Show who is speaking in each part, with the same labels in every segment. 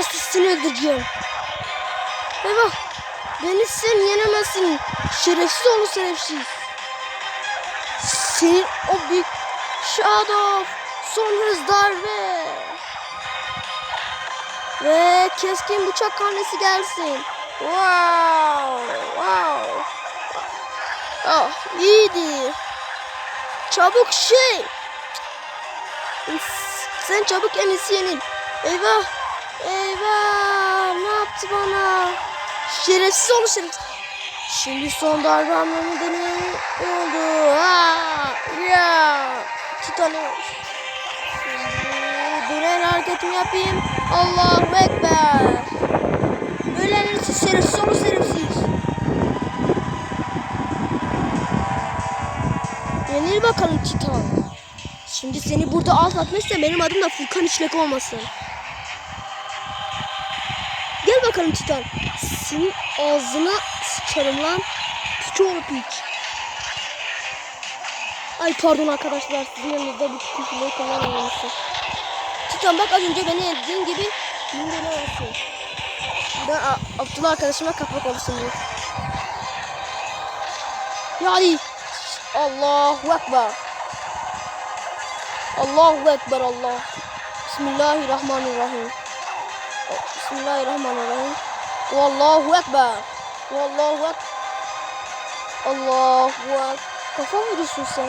Speaker 1: Hepsini öldüreceğim. Eyvah. Beni sen yenemezsin. Şerefsiz oğlu şerefsiz. Senin o büyük Shadow son hız darbe. Ve keskin bıçak hamlesi gelsin. Wow. Wow. Ah iyiydi. Çabuk şey. Sen çabuk en iyisi yenil. Eyvah. Yaptı bana? Şerefsiz olmuş şerefsiz. Şimdi son darbe hamlemi de ne oldu? Ha, ya. Şimdi dönen hareketimi yapayım. Allahu Ekber. Böyle iyisi şerefsiz olmuş şerefsiz. Yenil bakalım Titan. Şimdi seni burada alt atmışsa benim adım da Furkan İşlek olmasın. Bakalım Titan. Senin ağzına sıçarım lan. Piç oğlu piç. Ay pardon arkadaşlar sizin yanınızda bir falan olmuşsun. Titan bak az önce beni yendiğin gibi olsun. Ben Abdullah arkadaşıma kapak olsun diyor. Yani Allahu Ekber. Allahu Ekber Allah. Bismillahirrahmanirrahim. Bismillahirrahmanirrahim. Wallahu Ekber. Wallahu Ekber. Allahu Ekber. Kafa vuruyorsun sen?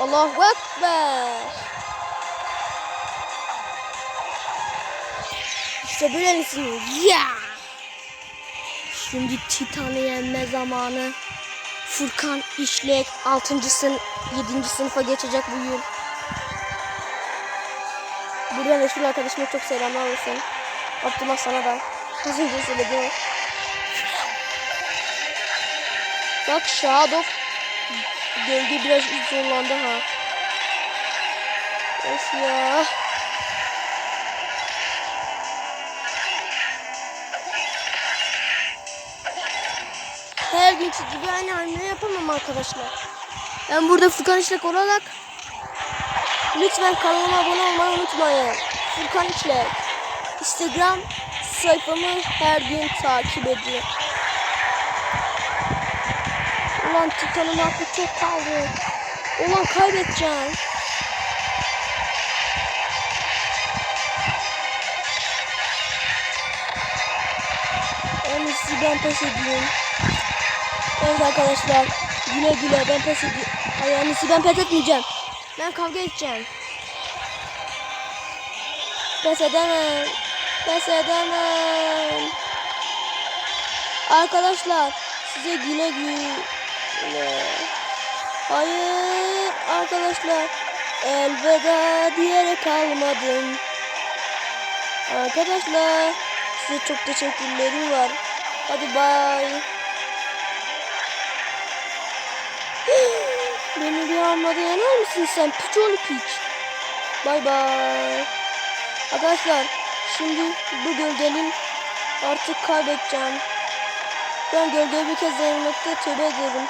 Speaker 1: Allahu Ekber. İşte böylesin. Ya. Şimdi Titan'ı yenme zamanı. Furkan İşlek 6. sınıf 7. sınıfa geçecek bu yıl. Buradan Resul arkadaşıma çok selamlar olsun. Abdullah sana da. Az önce söyledim. o. Bak Shadow gölge biraz zorlandı ha. Of ya. Her günkü gibi aynı hamle yapamam arkadaşlar. Ben burada Furkan İşlek olarak lütfen kanalıma abone olmayı unutmayın. Furkan İşlek. Instagram sayfamı her gün takip edin. Ulan Titan'ın hakkı çok kaldı. Ulan kaybedeceğim. En iyisi ben pes edeyim. Evet arkadaşlar. Güle güle ben pes edeyim. Ay en iyisi ben pes etmeyeceğim. Ben kavga edeceğim. Pes edemem. Pes edemem. Arkadaşlar size güle güle. Hayır arkadaşlar. Elveda diyerek kalmadım. Arkadaşlar size çok teşekkürlerim var. Hadi bay. Beni bir anlamda yener misin sen? Piç oğlu piç. Bay bay. Arkadaşlar şimdi bu gölgenin artık kaybedeceğim. Ben gölgeyi bir kez denemekte tövbe ederim.